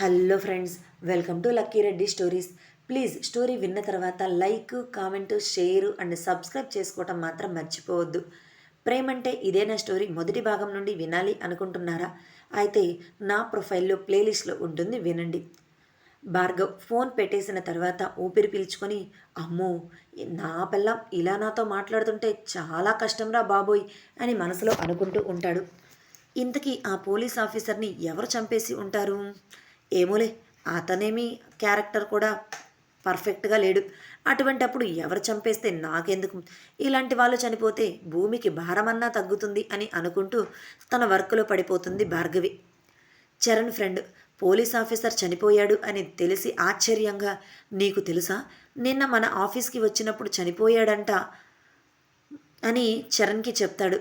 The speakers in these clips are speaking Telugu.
Hello friends welcome to Lucky Reddy stories. Please story విన్న తర్వాత like comment share and subscribe చేసుకోవటం మాత్రం మర్చిపోవద్దు. ప్రేమంటే ఇదేనా స్టోరీ? మొదటి భాగం నుండి వినాలి అనుకుంటున్నారా? అయితే నా ప్రొఫైల్లో ప్లేలిస్ట్లో ఉంటుంది వినండి. భార్గవ్ ఫోన్ పెట్టేసిన తర్వాత ఊపిరి పీల్చుకొని అమ్మో నా పిల్లం ఇలా నాతో మాట్లాడుతుంటే చాలా కష్టంరా బాబోయ్ అని మనసులో అనుకుంటూ ఉంటాడు. ఇంతకీ ఆ పోలీస్ ఆఫీసర్ని ఎవరు చంపేసి ఉంటారు? ఏమోలే అతనేమి క్యారెక్టర్ కూడా పర్ఫెక్ట్గా లేడు. అటువంటప్పుడు ఎవరు చంపేస్తే నాకెందుకు? ఇలాంటి వాళ్ళు చనిపోతే భూమికి భారమన్నా తగ్గుతుంది అని అనుకుంటూ తన వర్క్లో పడిపోతుంది Bhargavi. Charan friend police officer చనిపోయాడు అని తెలిసి ఆశ్చర్యంగా నీకు తెలుసా? నిన్న మన ఆఫీస్కి వచ్చినప్పుడు చనిపోయాడంట అని చరణ్కి చెప్తాడు.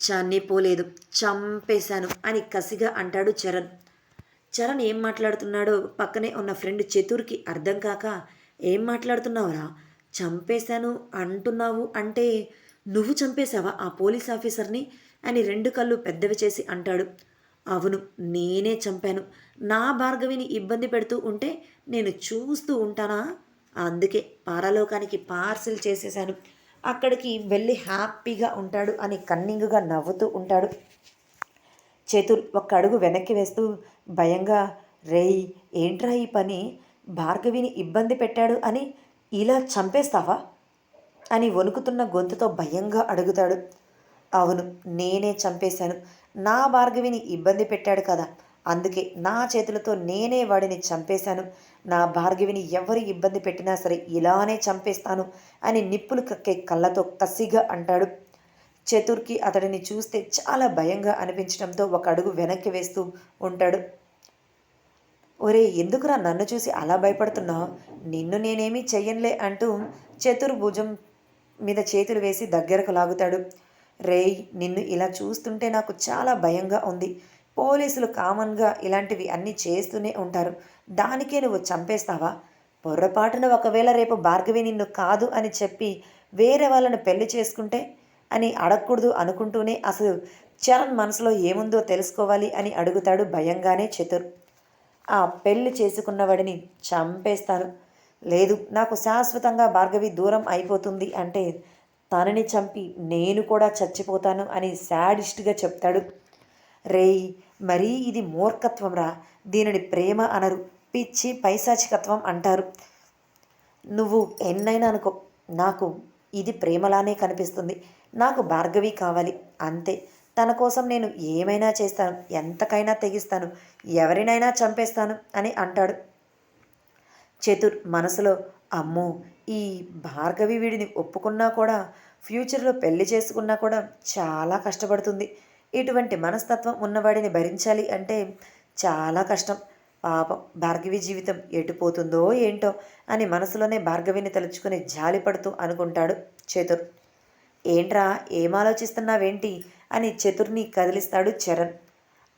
చనిపోలేదు చంపేశాను అని కసిగా అంటాడు చరణ్. చరణ్ ఏం మాట్లాడుతున్నాడో పక్కనే ఉన్న ఫ్రెండ్ చతుర్కి అర్థం కాక ఏం మాట్లాడుతున్నావురా? చంపేశాను అంటున్నావు అంటే నువ్వు చంపేశావా ఆ పోలీస్ ఆఫీసర్ని? అని రెండు కళ్ళు పెద్దవి చేసి అంటాడు. అవును నేనే చంపాను. నా భార్గవిని ఇబ్బంది పెడుతూ ఉంటే నేను చూస్తూ ఉంటానా? అందుకే పారలోకానికి పార్సిల్ చేసేశాను. అక్కడికి వెళ్ళి హ్యాపీగా ఉంటాడు అని కన్నింగ్గా నవ్వుతూ ఉంటాడు. చతుర్ ఒక్క అడుగు వెనక్కి వేస్తూ భయంగా రేయ్ ఏంట్రా ఈ పని? భార్గవిని ఇబ్బంది పెట్టాడు అని ఇలా చంపేస్తావా? అని వణుకుతున్న గొంతుతో భయంగా అడుగుతాడు. అవును నేనే చంపేశాను. నా భార్గవిని ఇబ్బంది పెట్టాడు కదా. అందుకే నా చేతులతో నేనే వాడిని చంపేశాను. నా భార్గవిని ఎవరు ఇబ్బంది పెట్టినా సరే ఇలానే చంపేస్తాను అని నిప్పులు కక్కే కళ్ళతో కసిగా అంటాడు. చతుర్కి అతడిని చూస్తే చాలా భయంగా అనిపించడంతో ఒక అడుగు వెనక్కి వేస్తూ ఉంటాడు. ఒరే ఎందుకురా నన్ను చూసి అలా భయపడుతున్నావు? నిన్ను నేనేమీ చెయ్యనులే అంటూ చతుర్ భుజం మీద చేతులు వేసి దగ్గరకు లాగుతాడు. రేయ్ నిన్ను ఇలా చూస్తుంటే నాకు చాలా భయంగా ఉంది. పోలీసులు కామన్గా ఇలాంటివి అన్నీ చేస్తూనే ఉంటారు. దానికే నువ్వు చంపేస్తావా? పొర్రపాటున ఒకవేళ రేపు భార్గవి నిన్ను కాదు అని చెప్పి వేరే వాళ్ళని పెళ్ళి చేసుకుంటే అని అడగకూడదు అనుకుంటూనే అసలు చరణ్ మనసులో ఏముందో తెలుసుకోవాలి అని అడుగుతాడు భయంగానే చతుర్. ఆ పెళ్ళి చేసుకున్నవాడిని చంపేస్తాను. లేదు నాకు శాశ్వతంగా భార్గవి దూరం అయిపోతుంది అంటే తనని చంపి నేను కూడా చచ్చిపోతాను అని శాడిస్ట్గా చెప్తాడు. రేయ్ మరీ ఇది మూర్ఖత్వం రా దీనిని ప్రేమ అనరు పిచ్చి పైశాచికత్వం అంటారు. నువ్వు ఎన్నైనా అనుకో నాకు ఇది ప్రేమలానే కనిపిస్తుంది. నాకు భార్గవి కావాలి. అంతే. తన కోసం నేను ఏమైనా చేస్తాను. ఎంతకైనా తెగిస్తాను. ఎవరినైనా చంపేస్తాను అని అంటాడు. చతుర్ మనసులో అమ్మో ఈ భార్గవి వీడిని ఒప్పుకున్నా కూడా ఫ్యూచర్లో పెళ్ళి చేసుకున్నా కూడా చాలా కష్టపడుతుంది. ఇటువంటి మనస్తత్వం ఉన్నవాడిని భరించాలి అంటే చాలా కష్టం. పాపం భార్గవి జీవితం ఎటుపోతుందో ఏంటో అని మనసులోనే భార్గవిని తలుచుకుని జాలిపడుతూ అనుకుంటాడు చతుర్. ఏంట్రా ఏం ఆలోచిస్తున్నావేంటి? అని చతుర్ని కదిలిస్తాడు చరణ్.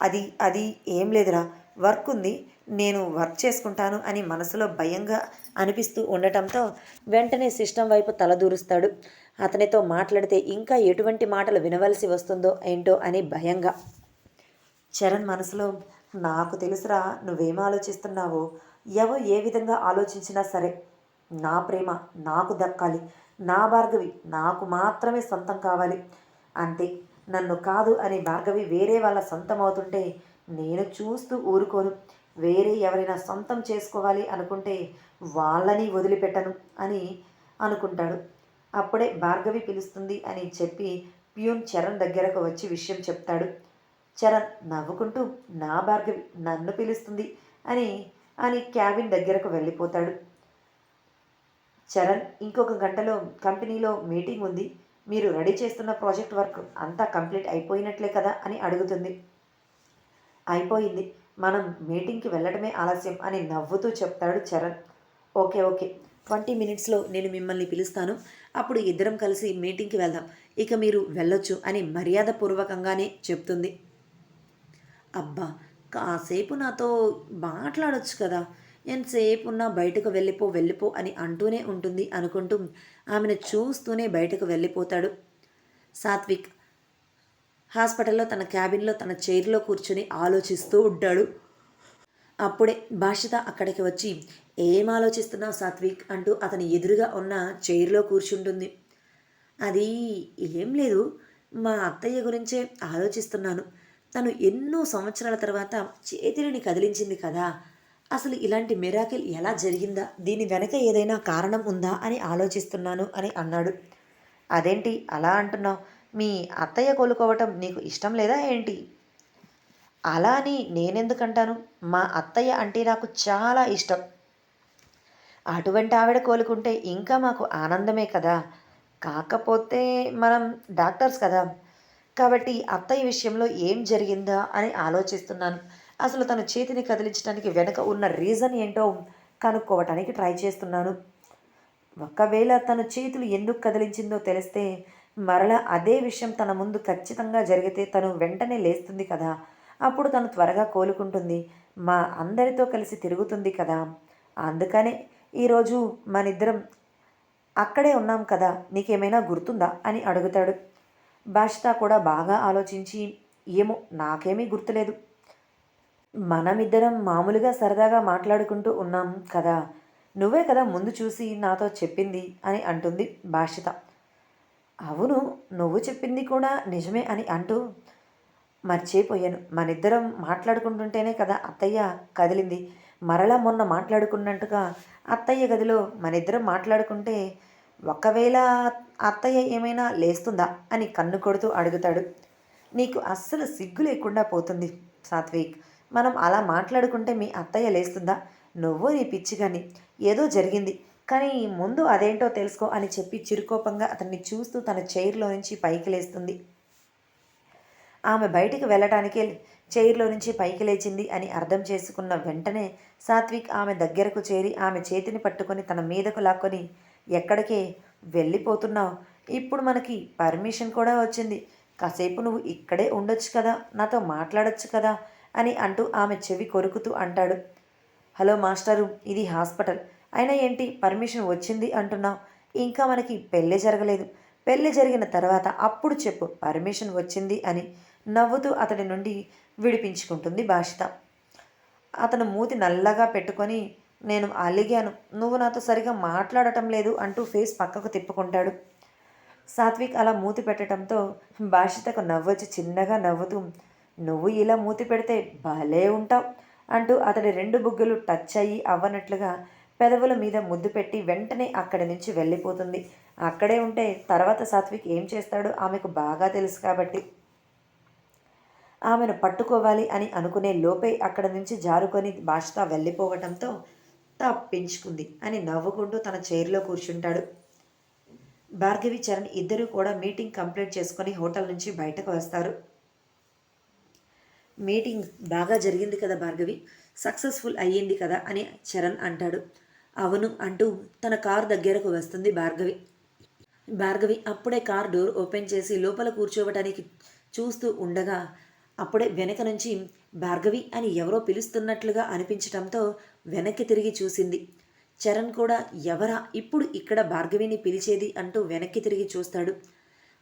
అది అది ఏం లేదురా వర్క్ ఉంది నేను వర్క్ చేసుకుంటాను అని మనసులో భయంగా అనిపిస్తూ ఉండటంతో వెంటనే సిస్టమ్ వైపు తలదూరుస్తాడు అతనితో మాట్లాడితే ఇంకా ఎటువంటి మాటలు వినవలసి వస్తుందో ఏంటో అని భయంగా. చరణ్ మనసులో నాకు తెలుసురా నువ్వేం ఆలోచిస్తున్నావో? ఎవో ఏ విధంగా ఆలోచించినా సరే. నా ప్రేమ నాకు దక్కాలి. నా భార్గవి నాకు మాత్రమే సొంతం కావాలి. అంతే. నన్ను కాదు అని భార్గవి వేరే వాళ్ళ సొంతం అవుతుంటే నేను చూస్తూ ఊరుకోను. వేరే ఎవరైనా సొంతం చేసుకోవాలి అనుకుంటే వాళ్ళని వదిలిపెట్టను అని అనుకుంటాడు. అప్పుడే భార్గవి పిలుస్తుంది అని చెప్పి ప్యూన్ చరణ్ దగ్గరకు వచ్చి విషయం చెప్తాడు. చరణ్ నవ్వుకుంటూ నా భార్గవి నన్ను పిలుస్తుంది అని అని క్యాబిన్ దగ్గరకు వెళ్ళిపోతాడు. చరణ్ ఇంకొక గంటలో కంపెనీలో మీటింగ్ ఉంది. మీరు రెడీ చేస్తున్న ప్రాజెక్ట్ వర్క్ అంతా కంప్లీట్ అయిపోయినట్లే కదా అని అడుగుతుంది. అయిపోయింది. మనం మీటింగ్కి వెళ్ళడమే ఆలస్యం అని నవ్వుతూ చెప్తాడు చరణ్. Okay okay. ట్వంటీ మినిట్స్లో నేను మిమ్మల్ని పిలుస్తాను. అప్పుడు ఇద్దరం కలిసి మీటింగ్కి వెళ్దాం. ఇక మీరు వెళ్ళొచ్చు అని మర్యాదపూర్వకంగానే చెప్తుంది. అబ్బా కాసేపు నాతో మాట్లాడొచ్చు కదా. ఎంతసేపు ఉన్నా బయటకు వెళ్ళిపో వెళ్ళిపో అని అంటూనే ఉంటుంది అనుకుంటూ ఆమెను చూస్తూనే బయటకు వెళ్ళిపోతాడు సాత్విక్. హాస్పిటల్లో తన క్యాబిన్లో తన చైర్లో కూర్చుని ఆలోచిస్తూ ఉంటాడు. అప్పుడే భాషిత అక్కడికి వచ్చి ఏం ఆలోచిస్తున్నావు సాత్విక్? అంటూ అతని ఎదురుగా ఉన్న చైర్లో కూర్చుంటుంది. అది ఏం లేదు మా అత్తయ్య గురించే ఆలోచిస్తున్నాను. తను ఎన్నో సంవత్సరాల తర్వాత చేతిని కదిలించింది కదా. అసలు ఇలాంటి మిరాకిల్ ఎలా జరిగిందా? దీని వెనక ఏదైనా కారణం ఉందా అని ఆలోచిస్తున్నాను అని అన్నాడు. అదేంటి? అలా అంటున్నావు? మీ అత్తయ్య కోలుకోవటం నీకు ఇష్టం లేదా ఏంటి? అలా అని నేనెందుకంటాను? మా అత్తయ్య అంటే నాకు చాలా ఇష్టం. అటువంటి ఆవిడ కోలుకుంటే ఇంకా మాకు ఆనందమే కదా. కాకపోతే మనం డాక్టర్స్ కదా. కాబట్టి అత్తయ్య విషయంలో ఏం జరిగిందా అని ఆలోచిస్తున్నాను. అసలు తన చేతిని కదిలించడానికి వెనక ఉన్న రీజన్ ఏంటో కనుక్కోవటానికి ట్రై చేస్తున్నాను. ఒకవేళ తన చేతులు ఎందుకు కదిలించిందో తెలిస్తే మరలా అదే విషయం తన ముందు ఖచ్చితంగా జరిగితే తను వెంటనే లేస్తుంది కదా. అప్పుడు తను త్వరగా కోలుకుంటుంది. మా అందరితో కలిసి తిరుగుతుంది కదా. అందుకనే ఈరోజు మనిద్దరం అక్కడే ఉన్నాం కదా. నీకేమైనా గుర్తుందా అని అడుగుతాడు. భాషిత కూడా బాగా ఆలోచించి ఏమో నాకేమీ గుర్తులేదు. మనమిద్దరం మామూలుగా సరదాగా మాట్లాడుకుంటూ ఉన్నాం కదా. నువ్వే కదా ముందు చూసి నాతో చెప్పింది అని అంటుంది భాషిత. అవును నువ్వు చెప్పింది కూడా నిజమే అని అంటూ మర్చిపోయాను. మనిద్దరం మాట్లాడుకుంటుంటేనే కదా అత్తయ్య కదిలింది. మరలా మొన్న మాట్లాడుకున్నట్టుగా అత్తయ్య గదిలో మనిద్దరం మాట్లాడుకుంటే ఒకవేళ అత్తయ్య ఏమైనా లేస్తుందా? అని కన్ను కొడుతూ అడుగుతాడు. నీకు అస్సలు సిగ్గు లేకుండా పోతుంది సాత్విక్. మనం అలా మాట్లాడుకుంటే మీ అత్తయ్య లేస్తుందా? నువ్వు నీ పిచ్చి కానీ ఏదో జరిగింది. కానీ ముందు అదేంటో తెలుసుకో అని చెప్పి చిరుకోపంగా అతన్ని చూస్తూ తన చైర్లో నుంచి పైకి లేస్తుంది. ఆమె బయటికి వెళ్ళటానికే చైర్లో నుంచి పైకి లేచింది అని అర్థం చేసుకున్న వెంటనే సాత్విక్ ఆమె దగ్గరకు చేరి ఆమె చేతిని పట్టుకొని తన మీదకు లాక్కొని ఎక్కడికి వెళ్ళిపోతున్నావు? ఇప్పుడు మనకి పర్మిషన్ కూడా వచ్చింది. కాసేపు నువ్వు ఇక్కడే ఉండొచ్చు కదా నాతో మాట్లాడొచ్చు కదా అని అంటూ ఆమె చెవి కొరుకుతూ అంటాడు. హలో మాస్టరు ఇది హాస్పిటల్. అయినా ఏంటి పర్మిషన్ వచ్చింది అంటున్నావు? ఇంకా మనకి పెళ్ళి జరగలేదు. పెళ్ళి జరిగిన తర్వాత అప్పుడు చెప్పు పర్మిషన్ వచ్చింది అని నవ్వుతూ అతడి నుండి విడిపించుకుంటుంది భాషిత అతను మూతి నల్లగా పెట్టుకొని నేను అలిగాను. నువ్వు నాతో సరిగా మాట్లాడటం లేదు అంటూ ఫేస్ పక్కకు తిప్పుకుంటాడు. సాత్విక్ అలా మూతి పెట్టడంతో భాషితకు నవ్వొచ్చి చిన్నగా నవ్వుతూ నువ్వు ఇలా మూతి పెడితే భలే ఉంటావు అంటూ అతడి రెండు బుగ్గలు టచ్ అయ్యి అవ్వనట్లుగా పెదవుల మీద ముద్దు పెట్టి వెంటనే అక్కడి నుంచి వెళ్ళిపోతుంది. అక్కడే ఉంటే తర్వాత సాత్విక్ ఏం చేస్తాడో ఆమెకు బాగా తెలుసు కాబట్టి. ఆమెను పట్టుకోవాలి అని అనుకునే లోపే అక్కడ నుంచి జారుకొని భాషతో వెళ్ళిపోవటంతో తప్పించుకుంది అని నవ్వుకుంటూ తన చైర్లో కూర్చుంటాడు. భార్గవి చరణ్ ఇద్దరూ కూడా మీటింగ్ కంప్లీట్ చేసుకొని హోటల్ నుంచి బయటకు వస్తారు. మీటింగ్ బాగా జరిగింది కదా భార్గవి? సక్సెస్ఫుల్ అయ్యింది కదా అని చరణ్ అంటాడు. అవును అంటూ తన కార్ దగ్గరకు వస్తుంది భార్గవి. భార్గవి అప్పుడే కార్ డోర్ ఓపెన్ చేసి లోపల కూర్చోవటానికి చూస్తూ ఉండగా అప్పుడే వెనక నుంచి భార్గవి అని ఎవరో పిలుస్తున్నట్లుగా అనిపించటంతో వెనక్కి తిరిగి చూసింది. చరణ్ కూడా ఎవరా ఇప్పుడు ఇక్కడ భార్గవిని పిలిచేది అంటూ వెనక్కి తిరిగి చూస్తాడు.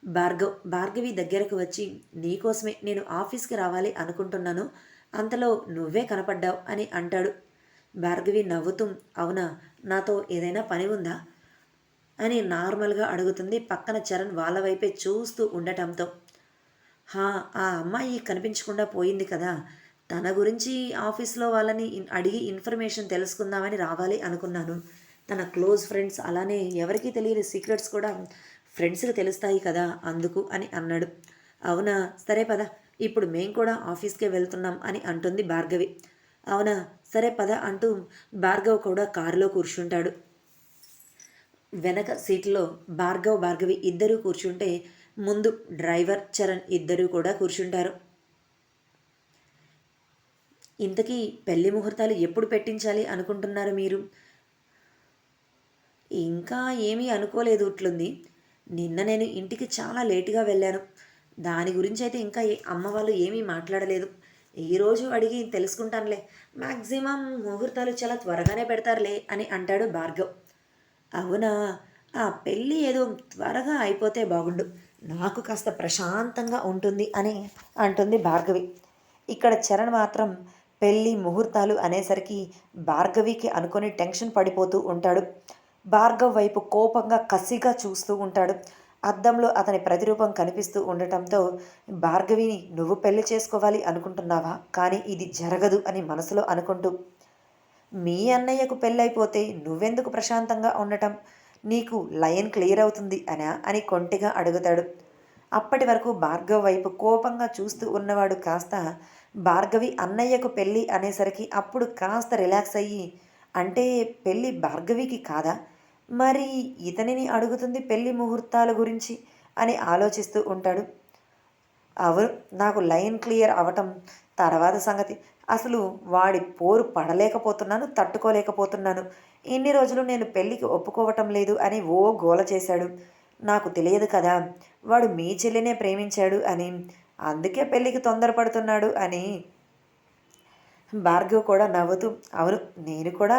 భార్గవ్ భార్గవి దగ్గరకు వచ్చి నీకోసమే నేను ఆఫీస్కి రావాలి అనుకుంటున్నాను. అంతలో నువ్వే కనపడ్డావు అని అంటాడు. భార్గవి నవ్వుతూ అవునా? నాతో ఏదైనా పని ఉందా? అని నార్మల్గా అడుగుతుంది పక్కన చరణ్ వాళ్ళ వైపే చూస్తూ ఉండటంతో. హా ఆ అమ్మాయి కనిపించకుండా పోయింది కదా. తన గురించి ఆఫీస్లో వాళ్ళని అడిగి ఇన్ఫర్మేషన్ తెలుసుకుందామని రావాలి అనుకున్నాను. తన క్లోజ్ ఫ్రెండ్స్ అలానే ఎవరికీ తెలియని సీక్రెట్స్ కూడా ఫ్రెండ్స్కి తెలుస్తాయి కదా అందుకు అని అన్నాడు. అవునా? సరే పద. ఇప్పుడు మేం కూడా ఆఫీస్కే వెళ్తున్నాం అని అంటుంది భార్గవి. అవునా? సరే పద అంటూ భార్గవ్ కూడా కారులో కూర్చుంటాడు. వెనక సీట్లో భార్గవ్ భార్గవి ఇద్దరూ కూర్చుంటే ముందు డ్రైవర్ చరణ్ ఇద్దరూ కూడా కూర్చుంటారు. ఇంతకీ పెళ్ళి ముహూర్తాలు ఎప్పుడు పెట్టించాలి అనుకుంటున్నారు మీరు? ఇంకా ఏమీ అనుకోలేదు ఇట్లుంది నిన్న నేను ఇంటికి చాలా లేటుగా వెళ్ళాను. దాని గురించి అయితే ఇంకా అమ్మ వాళ్ళు ఏమీ మాట్లాడలేదు. ఈరోజు అడిగి తెలుసుకుంటానులే. మ్యాక్సిమం ముహూర్తాలు చాలా త్వరగానే పెడతారులే అని అంటాడు భార్గవ్. అవునా? ఆ పెళ్ళి ఏదో త్వరగా అయిపోతే బాగుండు. నాకు కాస్త ప్రశాంతంగా ఉంటుంది అని అంటుంది భార్గవి. ఇక్కడ చరణ్ మాత్రం పెళ్ళి ముహూర్తాలు అనేసరికి భార్గవికి అనుకొని టెన్షన్ పడిపోతూ ఉంటాడు. భార్గవ్ వైపు కోపంగా కసిగా చూస్తూ ఉంటాడు. అద్దంలో అతని ప్రతిరూపం కనిపిస్తూ ఉండటంతో భార్గవిని నువ్వు పెళ్ళి చేసుకోవాలి అనుకుంటున్నావా? కానీ ఇది జరగదు అని మనసులో అనుకుంటూ మీ అన్నయ్యకు పెళ్ళైపోతే నువ్వెందుకు ప్రశాంతంగా ఉండటం? నీకు లయన్ క్లియర్ అవుతుంది అనా? అని కొంటిగా అడుగుతాడు. అప్పటి వరకు భార్గవ్ వైపు కోపంగా చూస్తూ ఉన్నవాడు కాస్త భార్గవి అన్నయ్యకు పెళ్ళి అనేసరికి అప్పుడు కాస్త రిలాక్స్ అయ్యి అంటే పెళ్ళి భార్గవికి కాదా? మరి ఇతనిని అడుగుతుంది పెళ్ళి ముహూర్తాల గురించి అని ఆలోచిస్తూ ఉంటాడు. అవును నాకు లైన్ క్లియర్ అవటం తర్వాత సంగతి. అసలు వాడి పోరు పడలేకపోతున్నాను తట్టుకోలేకపోతున్నాను. ఇన్ని రోజులు నేను పెళ్ళికి ఒప్పుకోవటం లేదు అని ఓ గోల చేశాడు. నాకు తెలియదు కదా వాడు మీ చెల్లినే ప్రేమించాడు అని. అందుకే పెళ్ళికి తొందరపడుతున్నాడు అని. భార్గవ్ కూడా నవ్వుతూ అవును నేను కూడా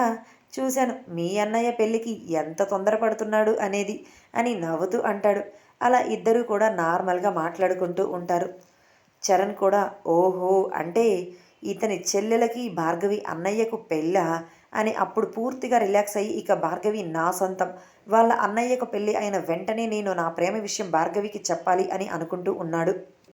చూశాను. మీ అన్నయ్య పెళ్ళికి ఎంత తొందరపడుతున్నాడు అనేది అని నవ్వుతూ అంటాడు. అలా ఇద్దరూ కూడా నార్మల్గా మాట్లాడుకుంటూ ఉంటారు. చరణ్ కూడా ఓహో అంటే ఇతని చెల్లెలకి భార్గవి అన్నయ్యకు పెళ్ళ? అని అప్పుడు పూర్తిగా రిలాక్స్ అయ్యి ఇక భార్గవి నా సొంతం. వాళ్ళ అన్నయ్యకు పెళ్ళి అయిన వెంటనే నేను నా ప్రేమ విషయం భార్గవికి చెప్పాలి అని అనుకుంటూ ఉన్నాడు.